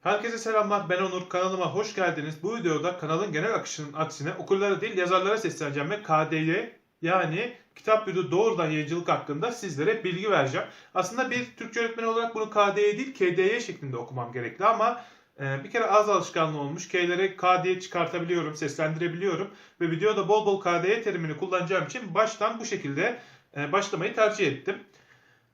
Herkese selamlar ben Onur kanalıma hoş geldiniz. Bu videoda kanalın genel akışının aksine okurlara değil yazarlara sesleneceğim ve KDY yani kitap yurdu doğrudan yayıncılık hakkında sizlere bilgi vereceğim. Aslında bir Türkçe öğretmeni olarak bunu KDY değil KDY şeklinde okumam gerekli ama e, bir kere az alışkanlığı olmuş. K'leri KD'ye çıkartabiliyorum, seslendirebiliyorum ve videoda bol bol KDY terimini kullanacağım için baştan bu şekilde e, başlamayı tercih ettim.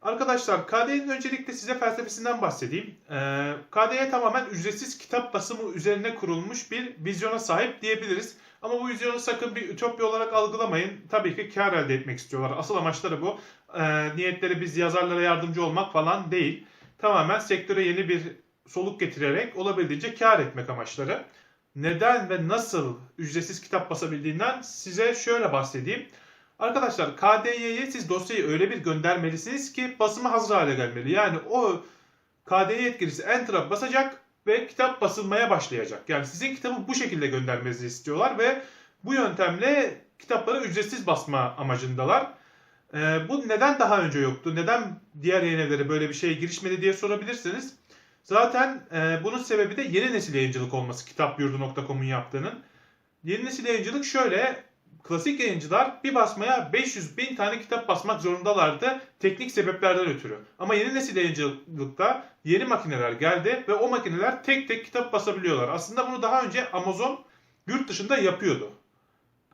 Arkadaşlar KD'nin öncelikle size felsefesinden bahsedeyim. Ee, KDE tamamen ücretsiz kitap basımı üzerine kurulmuş bir vizyona sahip diyebiliriz. Ama bu vizyonu sakın bir ütopya olarak algılamayın. Tabii ki kar elde etmek istiyorlar. Asıl amaçları bu. Ee, niyetleri biz yazarlara yardımcı olmak falan değil. Tamamen sektöre yeni bir soluk getirerek olabildiğince kar etmek amaçları. Neden ve nasıl ücretsiz kitap basabildiğinden size şöyle bahsedeyim. Arkadaşlar KDY'ye siz dosyayı öyle bir göndermelisiniz ki basımı hazır hale gelmeli. Yani o KDY yetkilisi Enter'a basacak ve kitap basılmaya başlayacak. Yani sizin kitabı bu şekilde göndermenizi istiyorlar ve bu yöntemle kitapları ücretsiz basma amacındalar. Ee, bu neden daha önce yoktu? Neden diğer yayın evleri böyle bir şeye girişmedi diye sorabilirsiniz. Zaten e, bunun sebebi de yeni nesil yayıncılık olması kitapyurdu.com'un yaptığının. Yeni nesil yayıncılık şöyle klasik yayıncılar bir basmaya 500 bin tane kitap basmak zorundalardı teknik sebeplerden ötürü. Ama yeni nesil yayıncılıkta yeni makineler geldi ve o makineler tek tek kitap basabiliyorlar. Aslında bunu daha önce Amazon yurt dışında yapıyordu.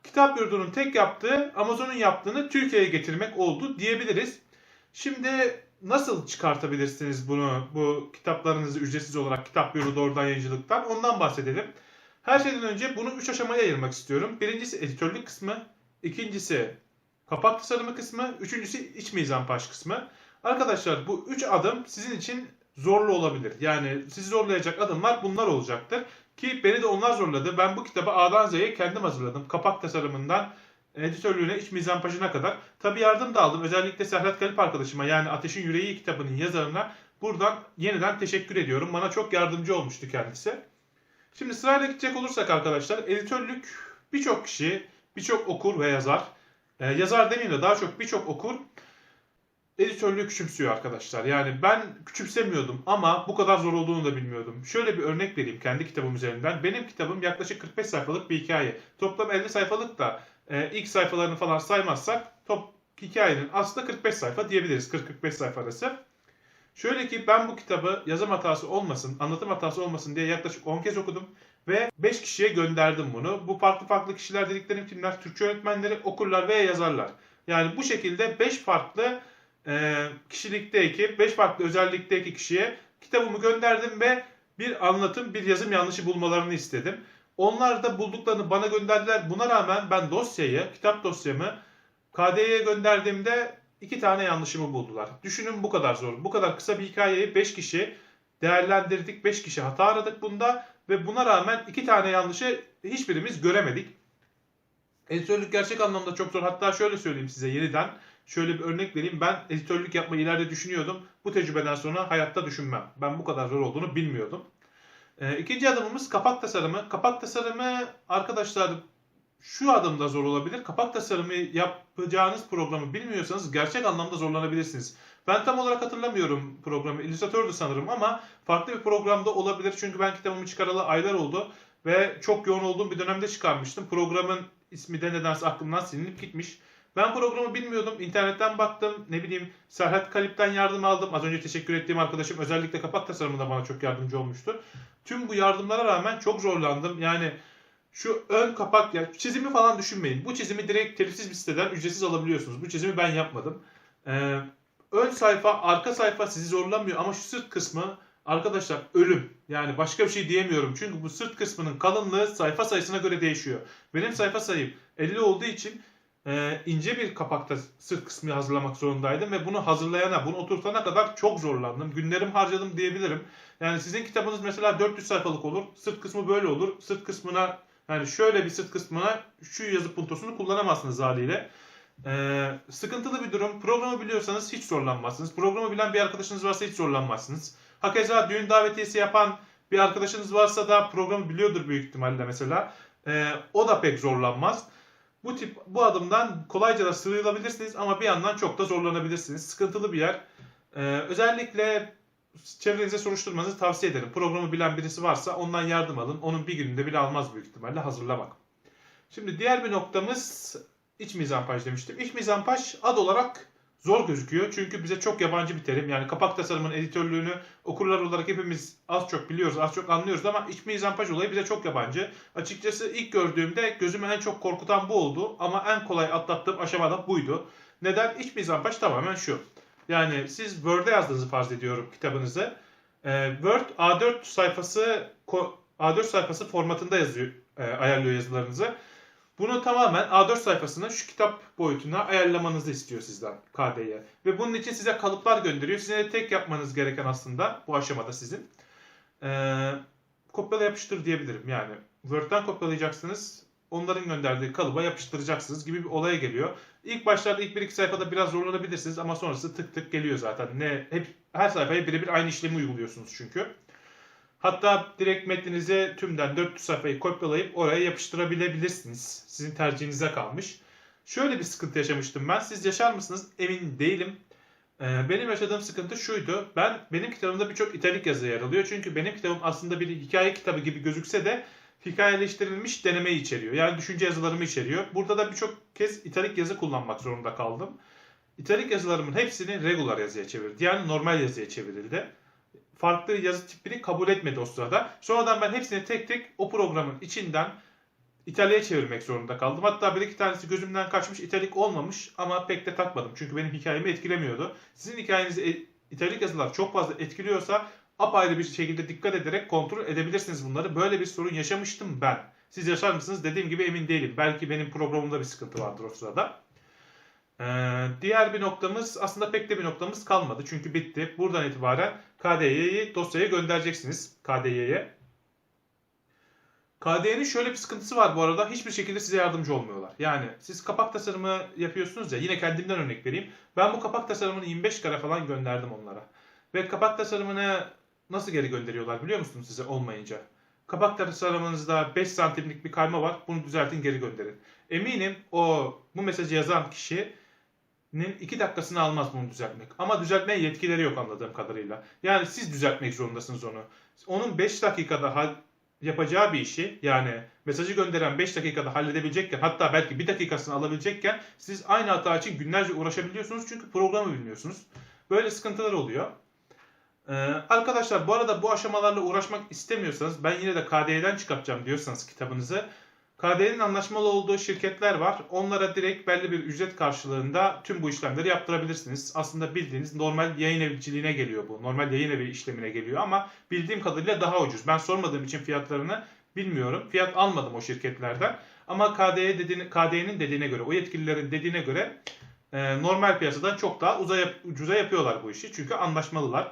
Kitap yurdunun tek yaptığı Amazon'un yaptığını Türkiye'ye getirmek oldu diyebiliriz. Şimdi nasıl çıkartabilirsiniz bunu bu kitaplarınızı ücretsiz olarak kitap yurdu doğrudan yayıncılıktan ondan bahsedelim. Her şeyden önce bunu 3 aşamaya ayırmak istiyorum. Birincisi editörlük kısmı, ikincisi kapak tasarımı kısmı, üçüncüsü iç mizampaj kısmı. Arkadaşlar bu 3 adım sizin için zorlu olabilir. Yani sizi zorlayacak adımlar bunlar olacaktır. Ki beni de onlar zorladı. Ben bu kitabı A'dan Z'ye kendim hazırladım. Kapak tasarımından editörlüğüne, iç mizampajına kadar. Tabi yardım da aldım. Özellikle Serhat Kalip arkadaşıma yani Ateşin Yüreği kitabının yazarına buradan yeniden teşekkür ediyorum. Bana çok yardımcı olmuştu kendisi. Şimdi sırayla gidecek olursak arkadaşlar editörlük birçok kişi, birçok okur ve yazar, e, yazar demeyeyim de daha çok birçok okur editörlüğü küçümsüyor arkadaşlar. Yani ben küçümsemiyordum ama bu kadar zor olduğunu da bilmiyordum. Şöyle bir örnek vereyim kendi kitabım üzerinden. Benim kitabım yaklaşık 45 sayfalık bir hikaye. Toplam 50 sayfalık da e, ilk sayfalarını falan saymazsak top hikayenin aslında 45 sayfa diyebiliriz. 40-45 sayfa arası. Şöyle ki ben bu kitabı yazım hatası olmasın, anlatım hatası olmasın diye yaklaşık 10 kez okudum ve 5 kişiye gönderdim bunu. Bu farklı farklı kişiler dediklerim kimler? Türkçe öğretmenleri, okurlar ve yazarlar. Yani bu şekilde 5 farklı e, kişilikteki, 5 farklı özellikteki kişiye kitabımı gönderdim ve bir anlatım, bir yazım yanlışı bulmalarını istedim. Onlar da bulduklarını bana gönderdiler. Buna rağmen ben dosyayı, kitap dosyamı KD'ye gönderdiğimde iki tane yanlışımı buldular. Düşünün bu kadar zor. Bu kadar kısa bir hikayeyi 5 kişi değerlendirdik. 5 kişi hata aradık bunda ve buna rağmen iki tane yanlışı hiçbirimiz göremedik. Editörlük gerçek anlamda çok zor. Hatta şöyle söyleyeyim size yeniden. Şöyle bir örnek vereyim. Ben editörlük yapmayı ileride düşünüyordum. Bu tecrübeden sonra hayatta düşünmem. Ben bu kadar zor olduğunu bilmiyordum. Ee, ikinci adımımız kapak tasarımı. Kapak tasarımı arkadaşlar şu adımda zor olabilir. Kapak tasarımı yapacağınız programı bilmiyorsanız gerçek anlamda zorlanabilirsiniz. Ben tam olarak hatırlamıyorum programı. Illustrator'du sanırım ama farklı bir programda olabilir. Çünkü ben kitabımı çıkaralı aylar oldu ve çok yoğun olduğum bir dönemde çıkarmıştım. Programın ismi de nedense aklımdan silinip gitmiş. Ben programı bilmiyordum. İnternetten baktım. Ne bileyim Serhat Kalip'ten yardım aldım. Az önce teşekkür ettiğim arkadaşım özellikle kapak tasarımında bana çok yardımcı olmuştu. Tüm bu yardımlara rağmen çok zorlandım. Yani şu ön kapak ya çizimi falan düşünmeyin. Bu çizimi direkt telifsiz bir siteden ücretsiz alabiliyorsunuz. Bu çizimi ben yapmadım. Ee, ön sayfa, arka sayfa sizi zorlamıyor ama şu sırt kısmı arkadaşlar ölüm. Yani başka bir şey diyemiyorum. Çünkü bu sırt kısmının kalınlığı sayfa sayısına göre değişiyor. Benim sayfa sayım 50 olduğu için e, ince bir kapakta sırt kısmı hazırlamak zorundaydım ve bunu hazırlayana, bunu oturtana kadar çok zorlandım. Günlerim harcadım diyebilirim. Yani sizin kitabınız mesela 400 sayfalık olur. Sırt kısmı böyle olur. Sırt kısmına yani şöyle bir sırt kısmına şu yazı puntosunu kullanamazsınız haliyle. Ee, sıkıntılı bir durum. Programı biliyorsanız hiç zorlanmazsınız. Programı bilen bir arkadaşınız varsa hiç zorlanmazsınız. Hakeza düğün davetiyesi yapan bir arkadaşınız varsa da programı biliyordur büyük ihtimalle mesela. Ee, o da pek zorlanmaz. Bu tip bu adımdan kolayca da sıyrılabilirsiniz ama bir yandan çok da zorlanabilirsiniz. Sıkıntılı bir yer. Ee, özellikle çevrenize soruşturmanızı tavsiye ederim. Programı bilen birisi varsa ondan yardım alın. Onun bir gününde bile almaz büyük ihtimalle hazırlamak. Şimdi diğer bir noktamız iç mizampaj demiştim. İç mizampaj ad olarak zor gözüküyor. Çünkü bize çok yabancı bir terim. Yani kapak tasarımının editörlüğünü okurlar olarak hepimiz az çok biliyoruz, az çok anlıyoruz ama iç mizampaj olayı bize çok yabancı. Açıkçası ilk gördüğümde gözümü en çok korkutan bu oldu ama en kolay atlattığım aşamada buydu. Neden? İç mizampaj tamamen şu. Yani siz Word'e yazdığınızı farz ediyorum kitabınızı. Ee, Word A4 sayfası ko- A4 sayfası formatında yazıyor, e, ayarlıyor yazılarınızı. Bunu tamamen A4 sayfasını şu kitap boyutuna ayarlamanızı istiyor sizden KD'ye. Ve bunun için size kalıplar gönderiyor. Sizin de tek yapmanız gereken aslında bu aşamada sizin. Ee, kopyala yapıştır diyebilirim. Yani Word'den kopyalayacaksınız. Onların gönderdiği kalıba yapıştıracaksınız gibi bir olaya geliyor. İlk başlarda ilk bir iki sayfada biraz zorlanabilirsiniz ama sonrası tık tık geliyor zaten. Ne hep her sayfaya birebir aynı işlemi uyguluyorsunuz çünkü. Hatta direkt metninizi tümden 400 sayfayı kopyalayıp oraya yapıştırabilebilirsiniz. Sizin tercihinize kalmış. Şöyle bir sıkıntı yaşamıştım ben. Siz yaşar mısınız? Emin değilim. Ee, benim yaşadığım sıkıntı şuydu. Ben benim kitabımda birçok italik yazı yer alıyor. Çünkü benim kitabım aslında bir hikaye kitabı gibi gözükse de hikayeleştirilmiş denemeyi içeriyor. Yani düşünce yazılarımı içeriyor. Burada da birçok kez italik yazı kullanmak zorunda kaldım. İtalik yazılarımın hepsini regular yazıya çevirdi. Yani normal yazıya çevrildi. Farklı yazı tipini kabul etmedi o sırada. Sonradan ben hepsini tek tek o programın içinden İtalya'ya çevirmek zorunda kaldım. Hatta bir iki tanesi gözümden kaçmış italik olmamış ama pek de takmadım. Çünkü benim hikayemi etkilemiyordu. Sizin hikayenizi e- italik yazılar çok fazla etkiliyorsa apayrı bir şekilde dikkat ederek kontrol edebilirsiniz bunları. Böyle bir sorun yaşamıştım ben. Siz yaşar mısınız? Dediğim gibi emin değilim. Belki benim programımda bir sıkıntı vardır o sırada. Ee, diğer bir noktamız aslında pek de bir noktamız kalmadı. Çünkü bitti. Buradan itibaren KDY'yi dosyaya göndereceksiniz. KDY'ye. KDE'nin şöyle bir sıkıntısı var bu arada. Hiçbir şekilde size yardımcı olmuyorlar. Yani siz kapak tasarımı yapıyorsunuz ya. Yine kendimden örnek vereyim. Ben bu kapak tasarımını 25 kare falan gönderdim onlara. Ve kapak tasarımını nasıl geri gönderiyorlar biliyor musunuz size olmayınca? Kapak tasarımınızda 5 santimlik bir kayma var. Bunu düzeltin geri gönderin. Eminim o bu mesajı yazan kişinin 2 dakikasını almaz bunu düzeltmek. Ama düzeltmeye yetkileri yok anladığım kadarıyla. Yani siz düzeltmek zorundasınız onu. Onun 5 dakikada yapacağı bir işi yani mesajı gönderen 5 dakikada halledebilecekken hatta belki 1 dakikasını alabilecekken siz aynı hata için günlerce uğraşabiliyorsunuz çünkü programı bilmiyorsunuz. Böyle sıkıntılar oluyor. Ee, arkadaşlar bu arada bu aşamalarla uğraşmak istemiyorsanız ben yine de KDE'den çıkartacağım diyorsanız kitabınızı KDE'nin anlaşmalı olduğu şirketler var. Onlara direkt belli bir ücret karşılığında tüm bu işlemleri yaptırabilirsiniz. Aslında bildiğiniz normal yayın evciliğine geliyor bu. Normal yayın evi işlemine geliyor ama bildiğim kadarıyla daha ucuz. Ben sormadığım için fiyatlarını bilmiyorum. Fiyat almadım o şirketlerden. Ama KDE dediğini, KDE'nin dediğine göre, o yetkililerin dediğine göre e, normal piyasadan çok daha uza, ucuza yapıyorlar bu işi. Çünkü anlaşmalılar.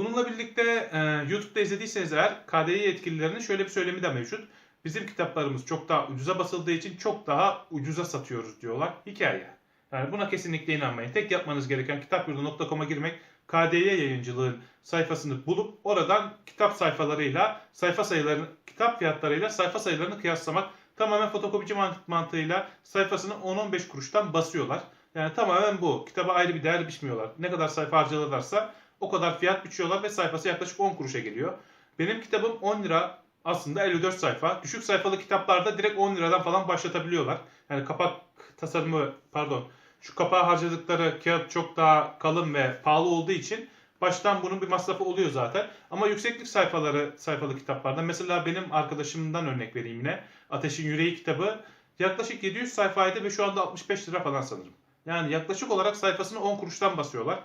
Bununla birlikte e, YouTube'da izlediyseniz eğer KDE yetkililerinin şöyle bir söylemi de mevcut. Bizim kitaplarımız çok daha ucuza basıldığı için çok daha ucuza satıyoruz diyorlar. Hikaye. Yani buna kesinlikle inanmayın. Tek yapmanız gereken kitapyurdu.com'a girmek, KDE yayıncılığın sayfasını bulup oradan kitap sayfalarıyla, sayfa sayılarını, kitap fiyatlarıyla sayfa sayılarını kıyaslamak. Tamamen fotokopici mantığıyla sayfasını 10-15 kuruştan basıyorlar. Yani tamamen bu. Kitaba ayrı bir değer biçmiyorlar. Ne kadar sayfa harcadılarsa o kadar fiyat biçiyorlar ve sayfası yaklaşık 10 kuruşa geliyor. Benim kitabım 10 lira aslında 54 sayfa. Düşük sayfalı kitaplarda direkt 10 liradan falan başlatabiliyorlar. Yani kapak tasarımı pardon şu kapağa harcadıkları kağıt çok daha kalın ve pahalı olduğu için baştan bunun bir masrafı oluyor zaten. Ama yükseklik sayfaları sayfalı kitaplarda mesela benim arkadaşımdan örnek vereyim yine. Ateşin Yüreği kitabı yaklaşık 700 sayfaydı ve şu anda 65 lira falan sanırım. Yani yaklaşık olarak sayfasını 10 kuruştan basıyorlar.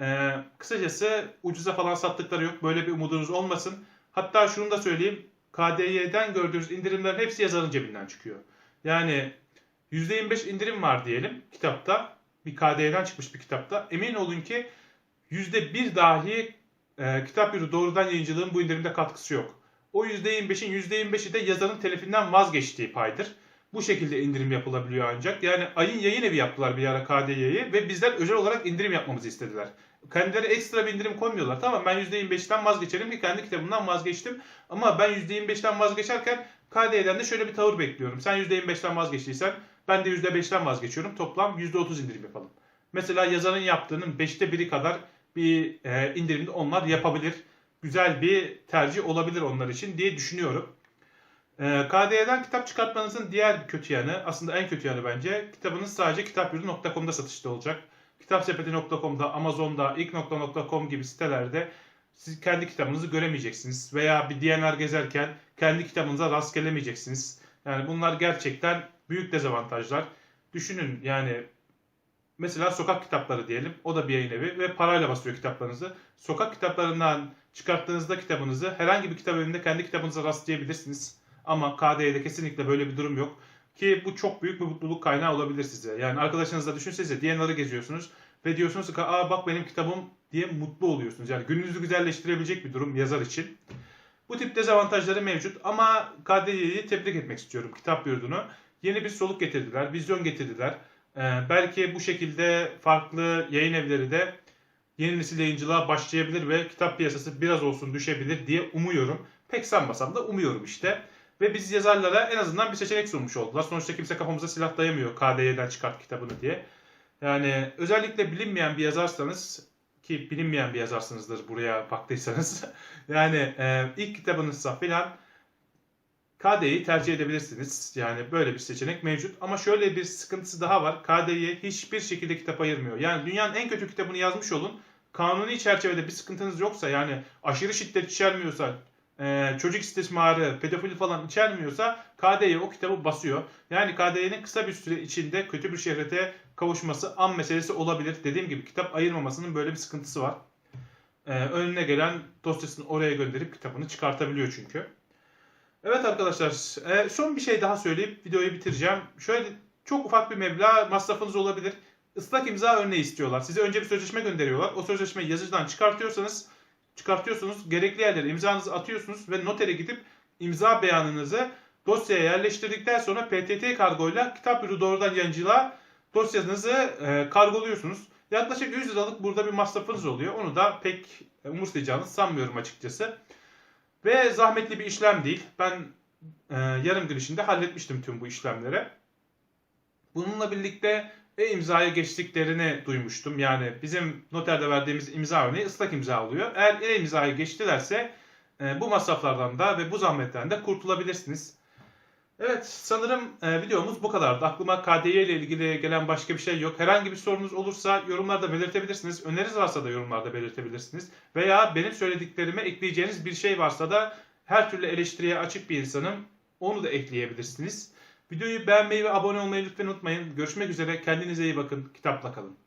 Ee, kısacası ucuza falan sattıkları yok. Böyle bir umudunuz olmasın. Hatta şunu da söyleyeyim. KDY'den gördüğünüz indirimlerin hepsi yazarın cebinden çıkıyor. Yani %25 indirim var diyelim kitapta. Bir KDY'den çıkmış bir kitapta. Emin olun ki %1 dahi e, kitap yürü doğrudan yayıncılığın bu indirimde katkısı yok. O %25'in %25'i de yazarın telifinden vazgeçtiği paydır. Bu şekilde indirim yapılabiliyor ancak. Yani ayın yayın evi yaptılar bir ara KDY'yi ve bizden özel olarak indirim yapmamızı istediler. Kendileri ekstra bir indirim koymuyorlar. Tamam ben %25'ten vazgeçerim ki kendi kitabımdan vazgeçtim. Ama ben %25'ten vazgeçerken KDY'den de şöyle bir tavır bekliyorum. Sen %25'ten vazgeçtiysen ben de %5'ten vazgeçiyorum. Toplam %30 indirim yapalım. Mesela yazarın yaptığının 5'te 1'i kadar bir e, indirimde onlar yapabilir. Güzel bir tercih olabilir onlar için diye düşünüyorum. E, KDE'den kitap çıkartmanızın diğer kötü yanı, aslında en kötü yanı bence, kitabınız sadece kitapyurdu.com'da satışta olacak. Kitapsepeti.com'da, Amazon'da, ilk.com gibi sitelerde siz kendi kitabınızı göremeyeceksiniz. Veya bir DNR gezerken kendi kitabınıza rast gelemeyeceksiniz. Yani bunlar gerçekten büyük dezavantajlar. Düşünün yani mesela sokak kitapları diyelim. O da bir yayın evi ve parayla basıyor kitaplarınızı. Sokak kitaplarından çıkarttığınızda kitabınızı herhangi bir kitap evinde kendi kitabınıza rastlayabilirsiniz. Ama KDE'de kesinlikle böyle bir durum yok. Ki bu çok büyük bir mutluluk kaynağı olabilir size. Yani arkadaşınızla düşünsenize DNR'ı geziyorsunuz ve diyorsunuz ki aa bak benim kitabım diye mutlu oluyorsunuz. Yani gününüzü güzelleştirebilecek bir durum yazar için. Bu tip dezavantajları mevcut ama KDE'yi tebrik etmek istiyorum kitap yurdunu. Yeni bir soluk getirdiler, vizyon getirdiler. Ee, belki bu şekilde farklı yayın evleri de yeni nesil yayıncılığa başlayabilir ve kitap piyasası biraz olsun düşebilir diye umuyorum. Pek sanmasam da umuyorum işte. Ve biz yazarlara en azından bir seçenek sunmuş oldular. Sonuçta kimse kafamıza silah dayamıyor KDE'den çıkart kitabını diye. Yani özellikle bilinmeyen bir yazarsanız ki bilinmeyen bir yazarsınızdır buraya baktıysanız. yani e, ilk kitabınızsa filan KD'yi tercih edebilirsiniz. Yani böyle bir seçenek mevcut. Ama şöyle bir sıkıntısı daha var. KD'ye hiçbir şekilde kitap ayırmıyor. Yani dünyanın en kötü kitabını yazmış olun. Kanuni çerçevede bir sıkıntınız yoksa yani aşırı şiddet içermiyorsa, e, çocuk istismarı, pedofili falan içermiyorsa KD'ye o kitabı basıyor. Yani KD'nin kısa bir süre içinde kötü bir şöhrete kavuşması an meselesi olabilir. Dediğim gibi kitap ayırmamasının böyle bir sıkıntısı var. E, önüne gelen dosyasını oraya gönderip kitabını çıkartabiliyor çünkü. Evet arkadaşlar e, son bir şey daha söyleyip videoyu bitireceğim. Şöyle çok ufak bir meblağ masrafınız olabilir. Islak imza örneği istiyorlar. Size önce bir sözleşme gönderiyorlar. O sözleşmeyi yazıcıdan çıkartıyorsanız çıkartıyorsunuz. Gerekli yerlere imzanızı atıyorsunuz ve notere gidip imza beyanınızı dosyaya yerleştirdikten sonra PTT kargoyla kitap yurdu doğrudan yayıncılığa dosyanızı e, kargoluyorsunuz. Yaklaşık 100 liralık burada bir masrafınız oluyor. Onu da pek umursayacağınızı sanmıyorum açıkçası. Ve zahmetli bir işlem değil. Ben e, yarım gün içinde halletmiştim tüm bu işlemleri. Bununla birlikte e-imzaya geçtiklerini duymuştum. Yani bizim noterde verdiğimiz imza örneği ıslak imza oluyor. Eğer e-imzaya geçtilerse e, bu masraflardan da ve bu zahmetten de kurtulabilirsiniz. Evet sanırım e, videomuz bu kadardı. Aklıma KDE ile ilgili gelen başka bir şey yok. Herhangi bir sorunuz olursa yorumlarda belirtebilirsiniz. Öneriniz varsa da yorumlarda belirtebilirsiniz. Veya benim söylediklerime ekleyeceğiniz bir şey varsa da her türlü eleştiriye açık bir insanım. Onu da ekleyebilirsiniz. Videoyu beğenmeyi ve abone olmayı lütfen unutmayın. Görüşmek üzere. Kendinize iyi bakın. Kitapla kalın.